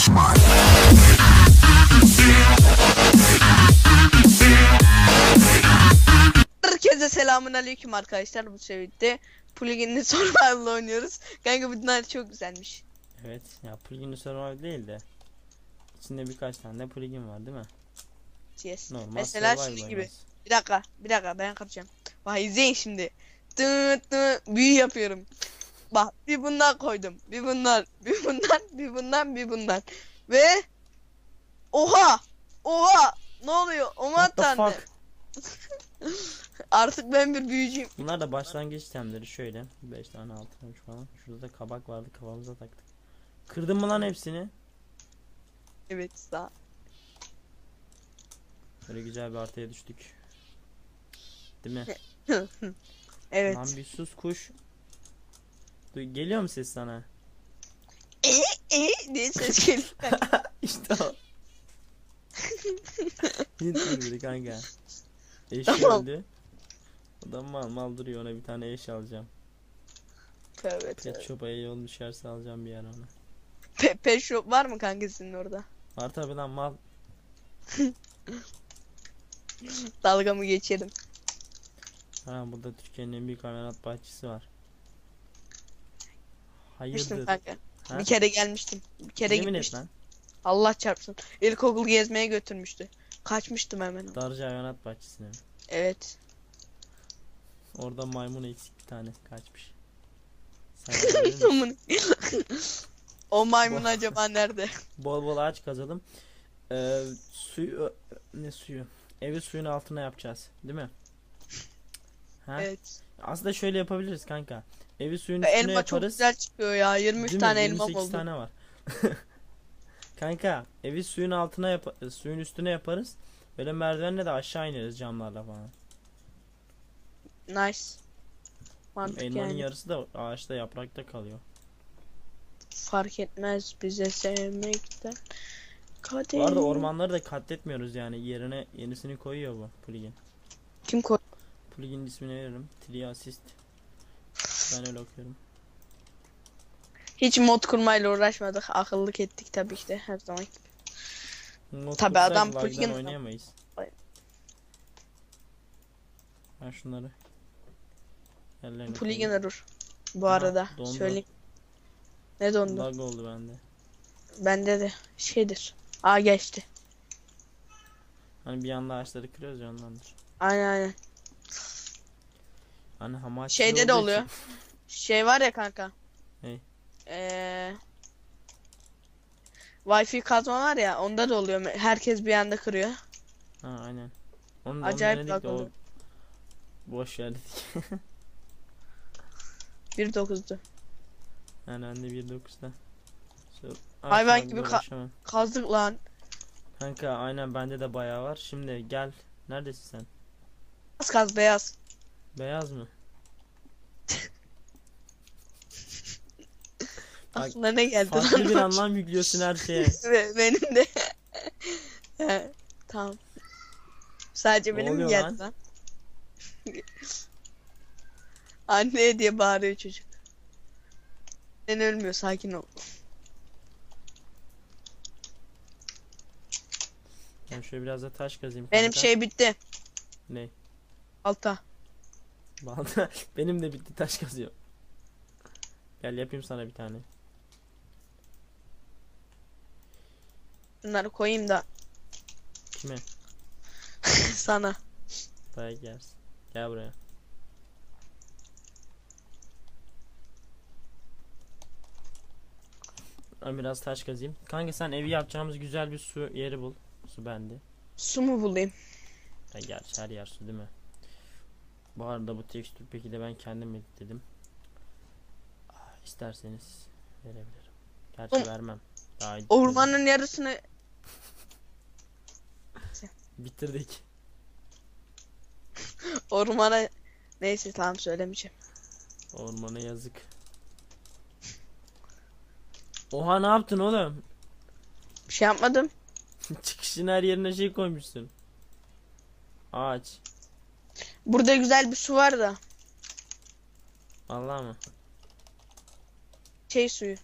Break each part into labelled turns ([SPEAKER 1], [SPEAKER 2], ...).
[SPEAKER 1] Watch my
[SPEAKER 2] Herkese selamun aleyküm arkadaşlar bu seviyeде Plugin'li Survival oynuyoruz. Kanka bu dünya çok güzelmiş.
[SPEAKER 3] Evet ya plugin survival değil de içinde birkaç tane de plugin var değil mi?
[SPEAKER 2] Yes.
[SPEAKER 3] Normal
[SPEAKER 2] Mesela şunun gibi. Bir dakika, bir dakika ben kapacağım. Bak izleyin şimdi. Tıt tıt büyü yapıyorum. Bak bir bundan koydum. Bir bundan, bir bundan, bir bundan, bir bundan. Ve Oha! Oha! Ne oluyor? Aman tanrım. Artık ben bir büyücüyüm.
[SPEAKER 3] Bunlar da başlangıç itemleri şöyle 5 tane altınmış falan. Şurada da kabak vardı kafamıza taktık. Kırdın mı lan hepsini?
[SPEAKER 2] Evet sağ.
[SPEAKER 3] Böyle güzel bir artıya düştük. Değil mi?
[SPEAKER 2] Evet.
[SPEAKER 3] Lan bir sus kuş. Du- Geliyor mu ses sana?
[SPEAKER 2] E diye ses geliyor.
[SPEAKER 3] işte o. Hint biri kanka. Eş
[SPEAKER 2] Tamam.
[SPEAKER 3] geldi. Adam mal mal duruyor ona bir tane eş alacağım.
[SPEAKER 2] Tövbe
[SPEAKER 3] Pet
[SPEAKER 2] tövbe.
[SPEAKER 3] shop'a yol düşerse alacağım bir yer ona.
[SPEAKER 2] Pe pet shop var mı kanka orada?
[SPEAKER 3] Var tabi lan mal.
[SPEAKER 2] Dalga mı geçelim?
[SPEAKER 3] Ha burada Türkiye'nin en büyük hayvanat bahçesi var. Hayırdır?
[SPEAKER 2] kanka.
[SPEAKER 3] Ha?
[SPEAKER 2] Bir kere gelmiştim. Bir kere
[SPEAKER 3] Yemin et
[SPEAKER 2] gitmiştim.
[SPEAKER 3] lan.
[SPEAKER 2] Allah çarpsın. İlkokul gezmeye götürmüştü. Kaçmıştım hemen.
[SPEAKER 3] Darıca hayvanat bahçesine mi?
[SPEAKER 2] Evet.
[SPEAKER 3] Orada maymun eksik bir tane kaçmış.
[SPEAKER 2] O maymun acaba nerede?
[SPEAKER 3] bol bol ağaç kazalım. Ee, suyu ne suyu? Evi suyun altına yapacağız, değil mi? Ha?
[SPEAKER 2] Evet.
[SPEAKER 3] Aslında şöyle yapabiliriz kanka. Evi suyun üstüne
[SPEAKER 2] Elma çok
[SPEAKER 3] yaparız.
[SPEAKER 2] güzel çıkıyor ya. 23
[SPEAKER 3] Değil mi?
[SPEAKER 2] tane elma
[SPEAKER 3] 28
[SPEAKER 2] oldu.
[SPEAKER 3] tane var. kanka evi suyun altına yap suyun üstüne yaparız. Böyle merdivenle de aşağı ineriz camlarla falan.
[SPEAKER 2] Nice. Mantık
[SPEAKER 3] Elmanın
[SPEAKER 2] yani.
[SPEAKER 3] yarısı da ağaçta yaprakta kalıyor.
[SPEAKER 2] Fark etmez bize sevmekten. Kader.
[SPEAKER 3] Bu arada ormanları da katletmiyoruz yani yerine yenisini koyuyor bu plugin.
[SPEAKER 2] Kim koy?
[SPEAKER 3] Plugin ismini veririm. Tria Assist. Ben öyle okuyorum.
[SPEAKER 2] Hiç mod kurmayla uğraşmadık. Akıllık ettik tabii ki de her zaman.
[SPEAKER 3] Not
[SPEAKER 2] Tabii adam plugin-
[SPEAKER 3] oynayamayız.
[SPEAKER 2] Ay.
[SPEAKER 3] Ben şunları
[SPEAKER 2] Plugin error. Bu
[SPEAKER 3] Aha,
[SPEAKER 2] arada
[SPEAKER 3] dondu.
[SPEAKER 2] söyleyeyim. Ne dondu?
[SPEAKER 3] Lag oldu bende.
[SPEAKER 2] Bende de şeydir. Aa geçti.
[SPEAKER 3] Hani bir anda ağaçları kırıyoruz ya ondandır.
[SPEAKER 2] Aynen aynen.
[SPEAKER 3] Hani hamaç
[SPEAKER 2] Şeyde de oluyor. Şey var ya kanka.
[SPEAKER 3] Ne?
[SPEAKER 2] Eee Wi-Fi kazma var ya onda da oluyor. Herkes bir anda kırıyor.
[SPEAKER 3] Ha aynen. Onu,
[SPEAKER 2] Acayip
[SPEAKER 3] onu denedik de o
[SPEAKER 2] oluyor.
[SPEAKER 3] boş ver dedik.
[SPEAKER 2] 1.9'du.
[SPEAKER 3] yani ben de 1.9'da. Şu-
[SPEAKER 2] Hayvan
[SPEAKER 3] Açmak
[SPEAKER 2] gibi ka-
[SPEAKER 3] uğraşamam.
[SPEAKER 2] Kazdık lan.
[SPEAKER 3] Kanka aynen bende de bayağı var. Şimdi gel. Neredesin sen?
[SPEAKER 2] Kaz kaz beyaz.
[SPEAKER 3] Beyaz mı? Bak,
[SPEAKER 2] Aklına ne geldi
[SPEAKER 3] Farklı
[SPEAKER 2] lan?
[SPEAKER 3] bir anlam yüklüyorsun her şeye.
[SPEAKER 2] Ve- Benim de. He, tamam. Sadece
[SPEAKER 3] Ne
[SPEAKER 2] benim mi
[SPEAKER 3] oluyor
[SPEAKER 2] geldi lan? Anne diye bağırıyor çocuk. Sen ölmüyor sakin ol.
[SPEAKER 3] Ben şöyle biraz da taş kazayım
[SPEAKER 2] Benim
[SPEAKER 3] kanka.
[SPEAKER 2] şey bitti.
[SPEAKER 3] Ne?
[SPEAKER 2] Alta.
[SPEAKER 3] Benim de bitti taş kazıyor. Gel yapayım sana bir tane.
[SPEAKER 2] Bunları koyayım da
[SPEAKER 3] Kime?
[SPEAKER 2] sana.
[SPEAKER 3] Dayak yersin. Gel buraya. Ben biraz taş kazayım. Kanka sen evi yapacağımız güzel bir su yeri bul. Su bende.
[SPEAKER 2] Su mu bulayım?
[SPEAKER 3] Ya gerçi her yer su değil mi? Bu arada bu tekstür peki de ben kendim editledim. Ah, İsterseniz verebilirim. Gerçi
[SPEAKER 2] Oğlum,
[SPEAKER 3] vermem. Daha.
[SPEAKER 2] Ormanın yarısını
[SPEAKER 3] Bitirdik.
[SPEAKER 2] ormana neyse tamam söylemeyeceğim.
[SPEAKER 3] Ormana yazık. Oha ne yaptın oğlum?
[SPEAKER 2] Bir şey yapmadım.
[SPEAKER 3] Çıkışın her yerine şey koymuşsun. Ağaç.
[SPEAKER 2] Burada güzel bir su var da.
[SPEAKER 3] Vallahi mı?
[SPEAKER 2] Şey suyu.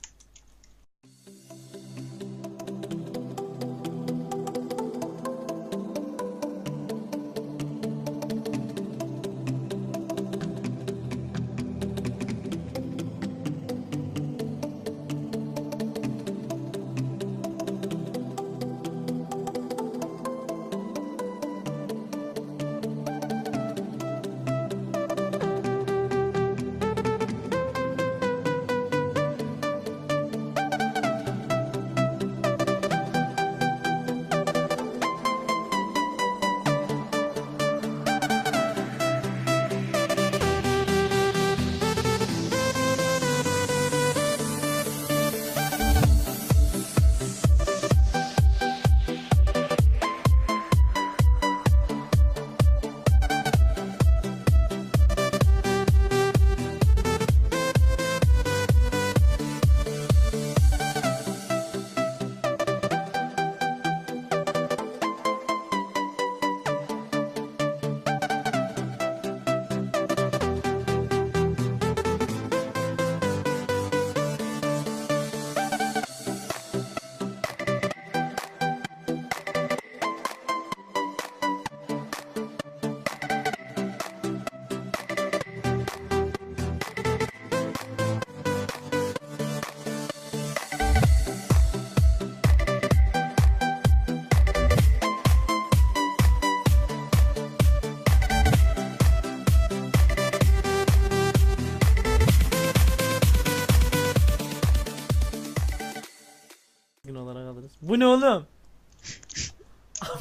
[SPEAKER 3] Ne oğlum?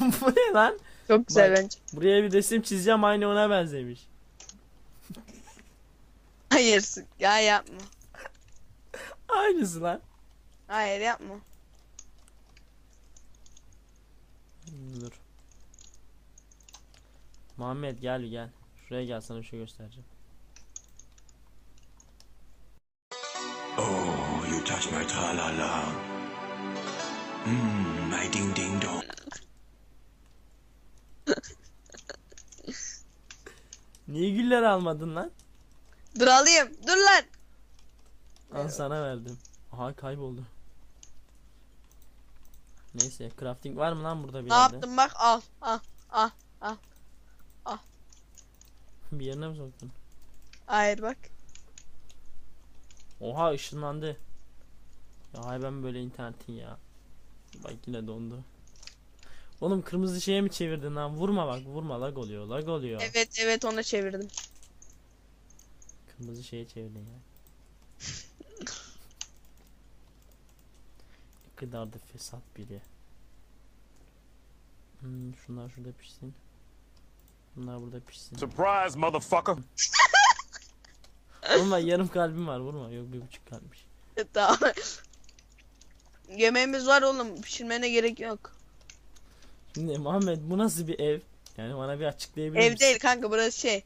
[SPEAKER 3] Bu ne lan?
[SPEAKER 2] Çok güzel
[SPEAKER 3] Bak.
[SPEAKER 2] bence.
[SPEAKER 3] Buraya bir resim çizeceğim aynı ona benzemiş.
[SPEAKER 2] Hayır. Ya yapma.
[SPEAKER 3] Aynısı lan.
[SPEAKER 2] Hayır yapma.
[SPEAKER 3] Dur. Muhammed gel gel. Şuraya gel sana bir şey göstereceğim.
[SPEAKER 1] Oh, you touch my tra-la-la. Mmm, my ding-ding-dong.
[SPEAKER 3] Niye güller almadın lan?
[SPEAKER 2] Dur alayım. Dur lan.
[SPEAKER 3] Al sana verdim. Aha kayboldu. Neyse crafting var mı lan burada bir
[SPEAKER 2] Ne
[SPEAKER 3] yerde?
[SPEAKER 2] yaptım bak al. Al.
[SPEAKER 3] bir yerine mi soktun?
[SPEAKER 2] Hayır bak.
[SPEAKER 3] Oha ışınlandı. Ya hay ben böyle internetin ya. Bak yine dondu. Oğlum kırmızı şeye mi çevirdin lan? Vurma bak vurma lag oluyor lag oluyor.
[SPEAKER 2] Evet evet ona çevirdim.
[SPEAKER 3] Kırmızı şeye çevirdin ya. ne kadar da fesat biri. Hmm, şunlar şurada pişsin. Bunlar burada pişsin.
[SPEAKER 4] Surprise, motherfucker.
[SPEAKER 3] Oğlum bak yarım kalbim var vurma. Yok bir buçuk kalmış.
[SPEAKER 2] tamam. Yemeğimiz var oğlum. Pişirmene gerek yok.
[SPEAKER 3] Şimdi Muhammed bu nasıl bir ev? Yani bana bir açıklayabilir
[SPEAKER 2] Ev
[SPEAKER 3] misin?
[SPEAKER 2] değil kanka burası şey.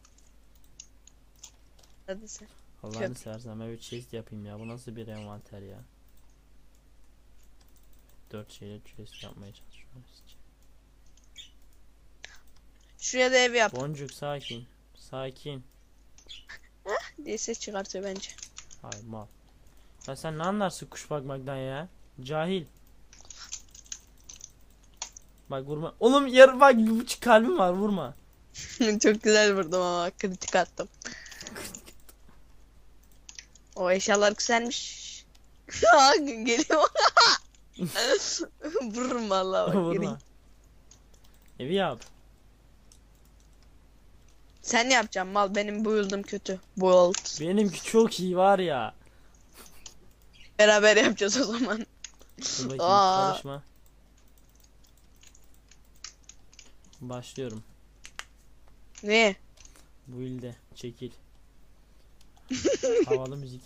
[SPEAKER 2] Hadi sen.
[SPEAKER 3] Allah'ını
[SPEAKER 2] Köp.
[SPEAKER 3] seversen ben bir chest yapayım ya. Bu nasıl bir envanter ya? Dört şeyle chest yapmaya çalışıyorum.
[SPEAKER 2] Şuraya da ev yap
[SPEAKER 3] Boncuk sakin. Sakin.
[SPEAKER 2] diye ses çıkartıyor bence.
[SPEAKER 3] Hayır mal. Ya sen ne anlarsın kuş bakmaktan ya? Cahil. Bak vurma. Oğlum yarı bak bir buçuk kalbim var vurma.
[SPEAKER 2] Çok güzel vurdum ama kritik attım. O eşyalar güzelmiş. Geliyor. Vururum valla bak.
[SPEAKER 3] vurma. Evi yap.
[SPEAKER 2] Sen yapacaksın mal? Benim build'ım kötü. Build.
[SPEAKER 3] Benimki çok iyi var ya.
[SPEAKER 2] Beraber yapacağız o zaman.
[SPEAKER 3] Dur bakayım
[SPEAKER 2] Aa.
[SPEAKER 3] çalışma. Başlıyorum.
[SPEAKER 2] Ne?
[SPEAKER 3] Bu ilde çekil. Havalı müzik.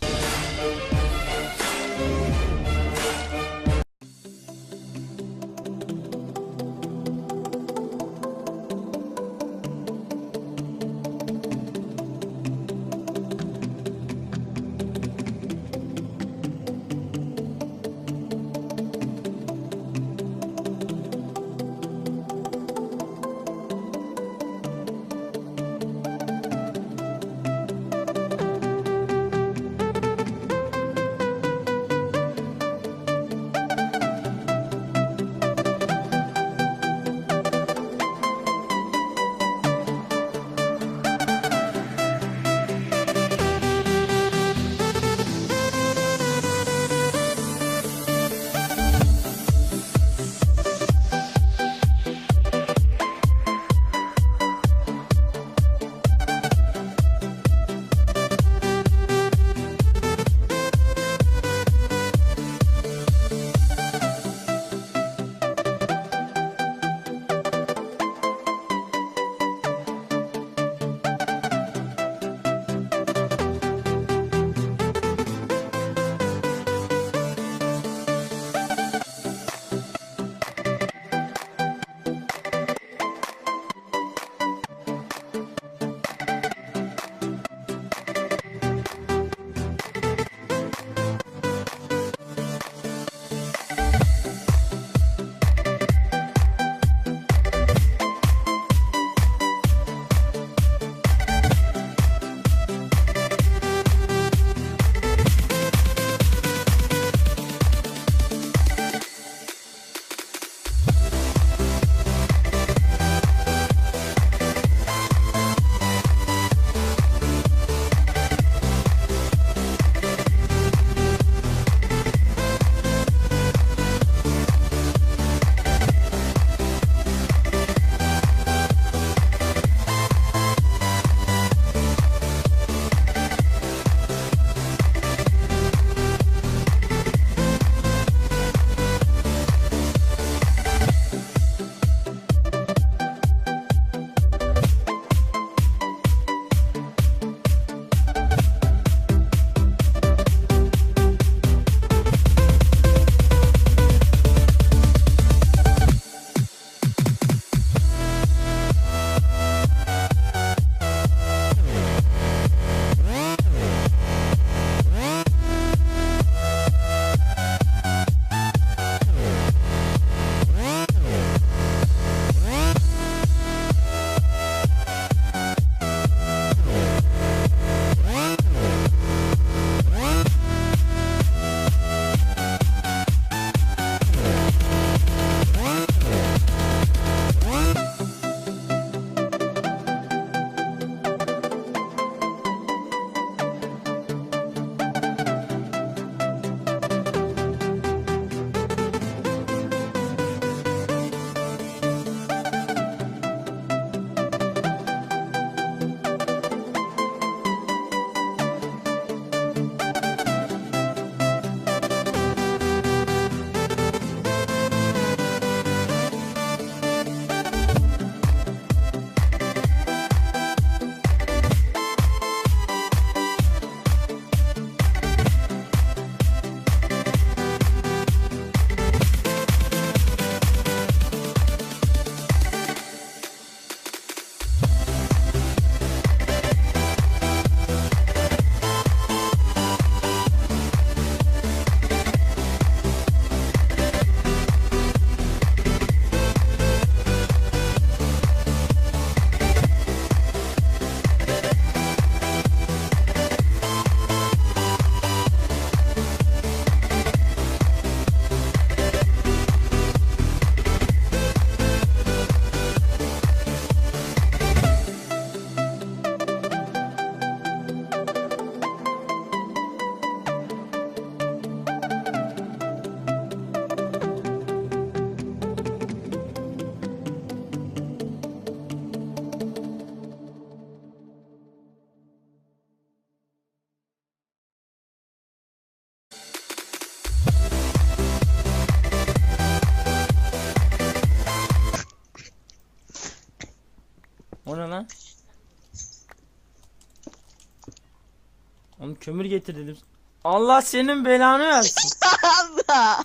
[SPEAKER 3] Kömür getir dedim. Allah senin belanı versin.
[SPEAKER 2] Allah.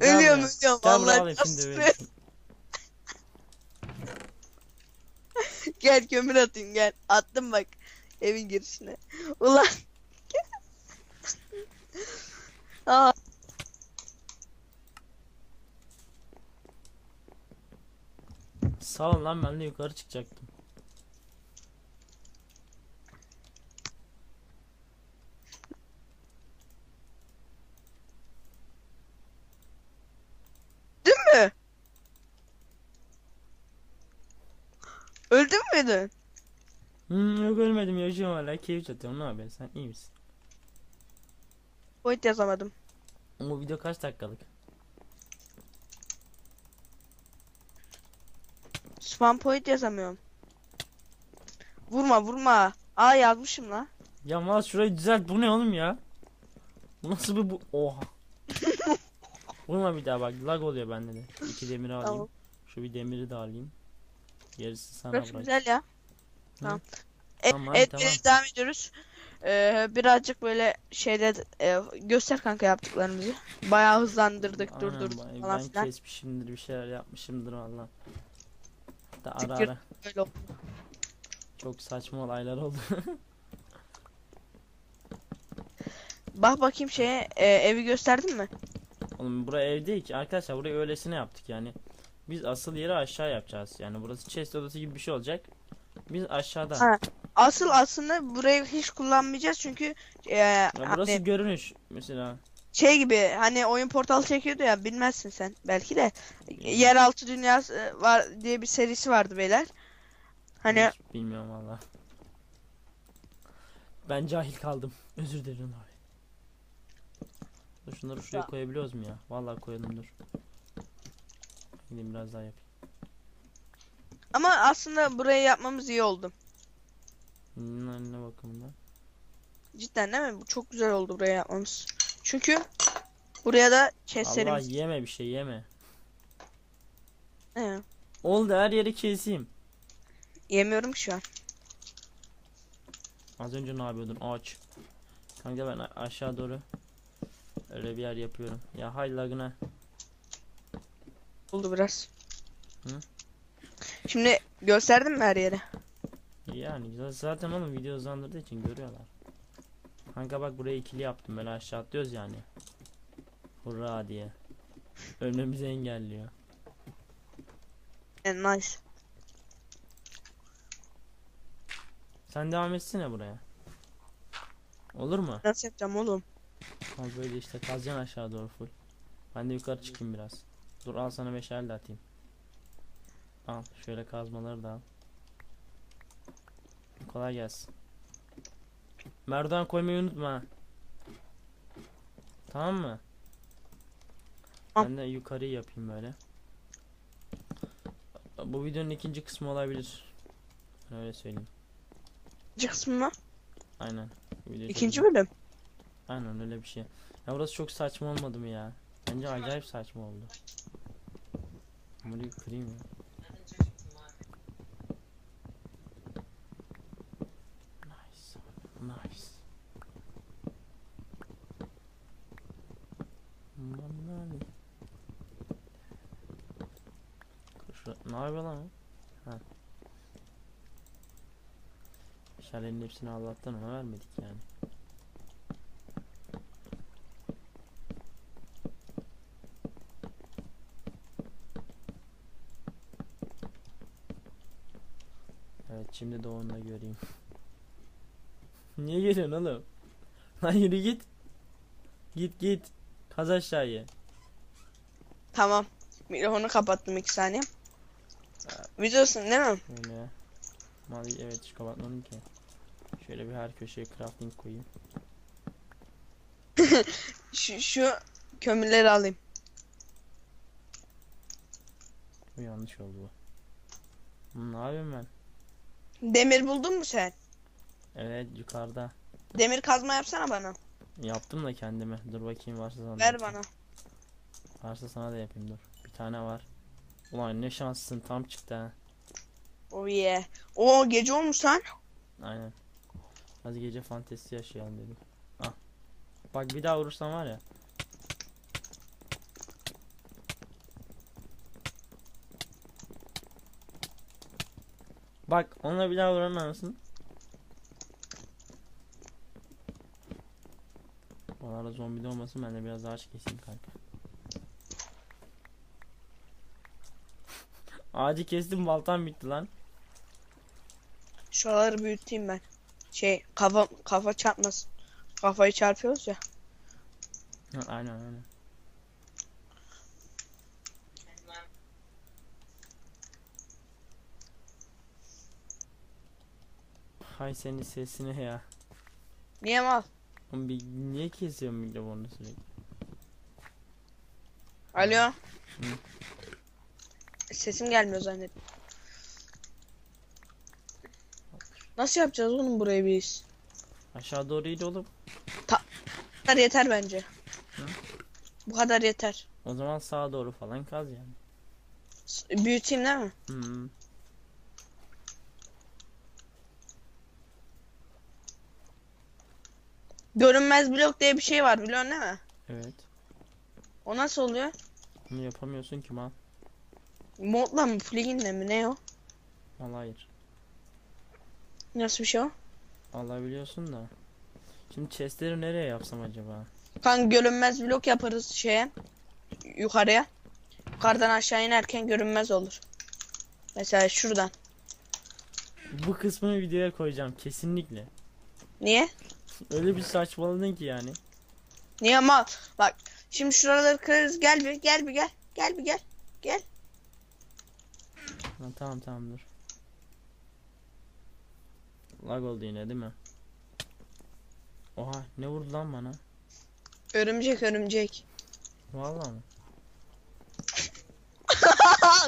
[SPEAKER 2] Ölüyorum ölüyorum.
[SPEAKER 3] Verirsin.
[SPEAKER 2] Gel kömür atayım gel. Attım bak evin girişine. Ulan. Aa,
[SPEAKER 3] Sağ ol lan ben de yukarı çıkacaktım.
[SPEAKER 2] değil mi? Öldün müydün?
[SPEAKER 3] Hmm, yok ölmedim yaşıyorum hala keyif çatıyorum ne yapıyorsun sen iyi misin?
[SPEAKER 2] Boyut yazamadım.
[SPEAKER 3] Bu video kaç dakikalık?
[SPEAKER 2] Spam point yazamıyorum. Vurma vurma. Aa yazmışım la.
[SPEAKER 3] Ya mal şurayı düzelt bu ne oğlum ya? Bu nasıl bir bu? Oha. Vurma bir daha bak lag oluyor bende de. İki demiri alayım.
[SPEAKER 2] Tamam.
[SPEAKER 3] Şu bir demiri de alayım. Gerisi sana
[SPEAKER 2] Burası
[SPEAKER 3] bırak.
[SPEAKER 2] güzel ya. Tamam. E,
[SPEAKER 3] Tamam,
[SPEAKER 2] evet
[SPEAKER 3] tamam.
[SPEAKER 2] devam ediyoruz. Ee, birazcık böyle şeyde e, göster kanka yaptıklarımızı. Bayağı hızlandırdık,
[SPEAKER 3] Aynen,
[SPEAKER 2] durdurduk
[SPEAKER 3] ben-
[SPEAKER 2] falan
[SPEAKER 3] Ben
[SPEAKER 2] filan.
[SPEAKER 3] kesmişimdir bir şeyler yapmışımdır valla. Da ara
[SPEAKER 2] Tükür.
[SPEAKER 3] ara.
[SPEAKER 2] Böyle oldu.
[SPEAKER 3] Çok saçma olaylar oldu.
[SPEAKER 2] Bak bakayım şeye e, evi gösterdin mi?
[SPEAKER 3] Oğlum bura ev değil ki arkadaşlar burayı öylesine yaptık yani. Biz asıl yeri aşağı yapacağız. Yani burası chest odası gibi bir şey olacak. Biz aşağıda.
[SPEAKER 2] Ha. Asıl aslında burayı hiç kullanmayacağız çünkü e,
[SPEAKER 3] Ya burası
[SPEAKER 2] hani
[SPEAKER 3] görünüş mesela.
[SPEAKER 2] Şey gibi hani oyun portalı çekiyordu ya bilmezsin sen belki de yeraltı dünyası e, var diye bir serisi vardı beyler. Hani
[SPEAKER 3] Hiç bilmiyorum valla. Ben cahil kaldım. Özür dilerim abi. Dur şunları şuraya
[SPEAKER 2] Ya.
[SPEAKER 3] koyabiliyoruz mu ya? Vallahi koyalım dur. Gideyim biraz daha yapayım.
[SPEAKER 2] ama aslında burayı yapmamız iyi oldu.
[SPEAKER 3] Hmm, ne bakımından?
[SPEAKER 2] Cidden değil mi? Bu çok güzel oldu buraya yapmamız. Çünkü buraya da
[SPEAKER 3] Allah
[SPEAKER 2] chestlerimiz.
[SPEAKER 3] yeme bir şey yeme.
[SPEAKER 2] He,
[SPEAKER 3] Oldu her yeri keseyim.
[SPEAKER 2] Yemiyorum ki şu an.
[SPEAKER 3] Az önce ne yapıyordun? Ağaç. Kanka ben aşağı doğru öyle bir yer yapıyorum. Ya hay lagına.
[SPEAKER 2] Oldu biraz.
[SPEAKER 3] Hı?
[SPEAKER 2] Şimdi gösterdim mi her yeri?
[SPEAKER 3] Yani zaten oğlum video hızlandırdığı için görüyorlar. Kanka bak burayı ikili yaptım böyle aşağı atlıyoruz yani. Hurra diye. Ölmemizi engelliyor.
[SPEAKER 2] Yani nice.
[SPEAKER 3] Sen devam etsene buraya. Olur mu?
[SPEAKER 2] Nasıl yapacağım oğlum?
[SPEAKER 3] Al böyle işte kazacaksın aşağı doğru full. Ben de yukarı çıkayım biraz. Dur al sana meşale de atayım. Al şöyle kazmaları da al. Kolay gelsin. Merdiven koymayı unutma. Tamam mı? Ben de yukarıyı yapayım böyle. Bu videonun ikinci kısmı olabilir. Öyle söyleyeyim.
[SPEAKER 2] İkinci kısmı mı?
[SPEAKER 3] Aynen. Video
[SPEAKER 2] İkinci
[SPEAKER 3] güzel.
[SPEAKER 2] bölüm.
[SPEAKER 3] Aynen öyle bir şey. Ya burası çok saçma olmadı mı ya? Bence acayip saçma oldu. Burayı kırayım ya. Nice. Nice. Manali. Kır şura- Ne yapıyor lan? Ha. Şalenin hepsini Allah'tan ona vermedik yani. Evet şimdi de onu da göreyim. Niye geliyorsun oğlum? Lan yürü git. Git git. Kaz aşağıya.
[SPEAKER 2] Tamam. Mikrofonu kapattım iki saniye. Videosun değil mi?
[SPEAKER 3] Öyle. Mavi evet hiç kapatmadım ki. Şöyle bir her köşeye crafting koyayım.
[SPEAKER 2] Şu, şu kömürleri alayım.
[SPEAKER 3] Bu yanlış oldu bu. Hı, ne yapayım ben?
[SPEAKER 2] Demir buldun mu sen?
[SPEAKER 3] Evet yukarıda.
[SPEAKER 2] Demir kazma yapsana bana.
[SPEAKER 3] Yaptım da kendime. Dur bakayım varsa sana.
[SPEAKER 2] Ver bana.
[SPEAKER 3] Varsa sana da yapayım dur. Bir tane var. Ulan ne şanslısın tam çıktı ha.
[SPEAKER 2] Oh yeah. O gece olmuş lan.
[SPEAKER 3] Aynen. Hadi gece fantezi yaşayalım dedim. Ah. Bak bir daha vurursam var ya. Bak onunla bir daha vuramaz mısın? Bu arada zombi de olmasın ben de biraz ağaç keseyim kanka. Ağacı kestim baltam bitti lan.
[SPEAKER 2] Şuraları büyüteyim ben. Şey kafa kafa çarpmasın. Kafayı çarpıyoruz ya.
[SPEAKER 3] Ha, aynen aynen. Hay senin sesine ya.
[SPEAKER 2] Niye mal?
[SPEAKER 3] Oğlum bir niye kesiyorsun mikrofonu sürekli?
[SPEAKER 2] Alo. Sesim gelmiyor zannettim. Nasıl yapacağız oğlum burayı biz?
[SPEAKER 3] Aşağı doğru iyi oğlum.
[SPEAKER 2] Bu kadar yeter bence.
[SPEAKER 3] Hı?
[SPEAKER 2] Bu kadar yeter.
[SPEAKER 3] O zaman sağa doğru falan kaz yani.
[SPEAKER 2] S- Büyüteyim değil mi?
[SPEAKER 3] Hmm.
[SPEAKER 2] Görünmez blok diye bir şey var biliyorsun değil mi?
[SPEAKER 3] Evet.
[SPEAKER 2] O nasıl oluyor?
[SPEAKER 3] Bunu yapamıyorsun ki mal.
[SPEAKER 2] Modla mı? Plugin'le mi? Ne o?
[SPEAKER 3] Vallahi hayır.
[SPEAKER 2] Nasıl bir şey o?
[SPEAKER 3] Vallahi biliyorsun da. Şimdi chestleri nereye yapsam acaba?
[SPEAKER 2] Kanka görünmez blok yaparız şeye. Yukarıya. Yukarıdan aşağı inerken görünmez olur. Mesela şuradan.
[SPEAKER 3] Bu kısmını videoya koyacağım kesinlikle.
[SPEAKER 2] Niye?
[SPEAKER 3] Öyle bir saçmaladın ki yani.
[SPEAKER 2] Niye mal? Bak şimdi şuraları kırarız. Gel bir gel bir gel. Gel bir gel. Gel.
[SPEAKER 3] Ha, tamam tamam dur. Lag oldu yine değil mi? Oha ne vurdu lan bana?
[SPEAKER 2] Örümcek örümcek.
[SPEAKER 3] Vallahi mı?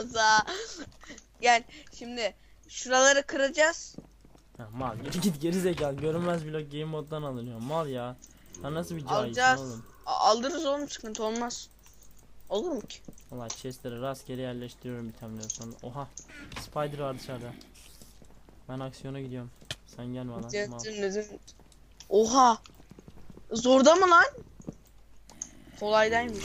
[SPEAKER 2] Za. gel şimdi şuraları kıracağız.
[SPEAKER 3] Ha, mal git git geri zekalı görünmez blok game moddan alınıyor mal ya. Sen nasıl bir cahilsin
[SPEAKER 2] Alacağız.
[SPEAKER 3] oğlum?
[SPEAKER 2] A- Aldırırız oğlum sıkıntı olmaz. Olur mu ki?
[SPEAKER 3] Valla chestleri rastgele yerleştiriyorum itemleri sonra. Oha spider var dışarıda. Ben aksiyona gidiyorum. Sen gelme lan.
[SPEAKER 2] Zın zın. Oha. Zorda mı lan? Kolaydaymış.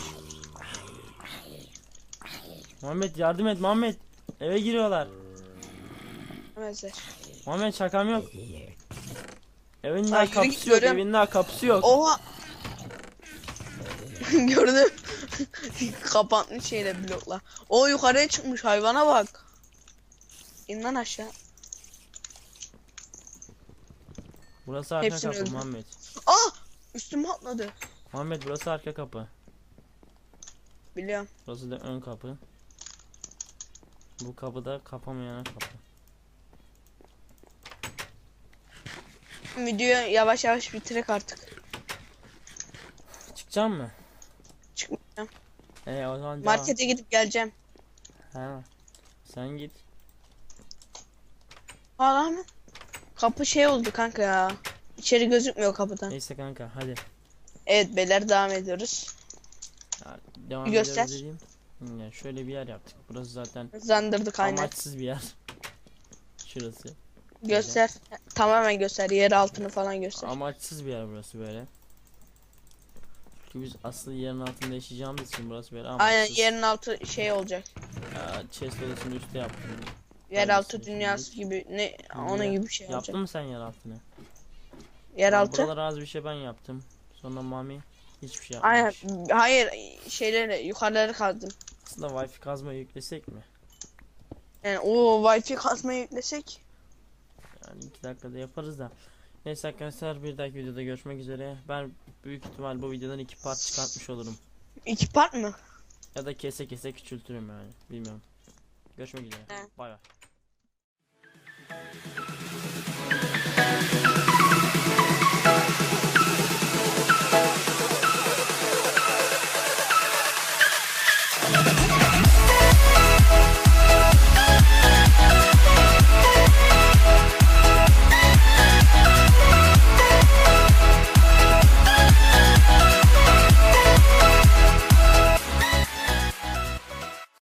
[SPEAKER 3] Muhammed yardım et Muhammed. Eve giriyorlar.
[SPEAKER 2] Mesela.
[SPEAKER 3] Muhammed şakam yok. Evin daha kapısı yok. Evin daha kapısı yok.
[SPEAKER 2] Oha. Gördüm. Kapatmış şeyle blokla. O yukarıya çıkmış hayvana bak. İn lan aşağı.
[SPEAKER 3] Burası arka
[SPEAKER 2] Hepsini
[SPEAKER 3] kapı
[SPEAKER 2] öldür.
[SPEAKER 3] Muhammed.
[SPEAKER 2] Ah! Üstüme atladı.
[SPEAKER 3] Muhammed burası arka kapı.
[SPEAKER 2] Biliyorum.
[SPEAKER 3] Burası da ön kapı. Bu kapı da kapamayan kapı.
[SPEAKER 2] Videoyu yavaş yavaş bitirek artık.
[SPEAKER 3] Çıkacak mı? Ee o zaman devam.
[SPEAKER 2] Markete gidip geleceğim.
[SPEAKER 3] Ha. Sen git.
[SPEAKER 2] Aa lan. Kapı şey oldu kanka ya. İçeri gözükmüyor kapıdan.
[SPEAKER 3] Neyse kanka hadi.
[SPEAKER 2] Evet beyler devam ediyoruz.
[SPEAKER 3] Ya, devam
[SPEAKER 2] göster.
[SPEAKER 3] dediğim. Hı, Yani şöyle bir yer yaptık. Burası zaten
[SPEAKER 2] Zandırdık aynen.
[SPEAKER 3] amaçsız bir yer. Şurası.
[SPEAKER 2] Göster. Tamamen göster. Yer altını falan göster.
[SPEAKER 3] Amaçsız bir yer burası böyle. Çünkü biz asıl yerin altında yaşayacağımız için burası böyle amaçsız.
[SPEAKER 2] Aynen yerin altı şey olacak.
[SPEAKER 3] Chest odasını üstte yaptım.
[SPEAKER 2] Yeraltı dünyası gibi ne onun gibi bir şey
[SPEAKER 3] Yaptın
[SPEAKER 2] olacak.
[SPEAKER 3] mı sen yer altını?
[SPEAKER 2] Yeraltı.
[SPEAKER 3] Buralara az bir şey ben yaptım. Sonra Mami hiçbir şey
[SPEAKER 2] Aynen.
[SPEAKER 3] yapmamış.
[SPEAKER 2] Hayır şeyleri yukarıları kazdım.
[SPEAKER 3] Aslında wifi kazma yüklesek mi?
[SPEAKER 2] Yani o wifi kazmayı yüklesek.
[SPEAKER 3] Yani iki dakikada yaparız da. Neyse arkadaşlar bir dahaki videoda görüşmek üzere. Ben büyük ihtimal bu videodan iki part çıkartmış olurum.
[SPEAKER 2] İki part mı?
[SPEAKER 3] Ya da kese kese küçültürüm yani. Bilmiyorum. Görüşmek üzere. Bay bay.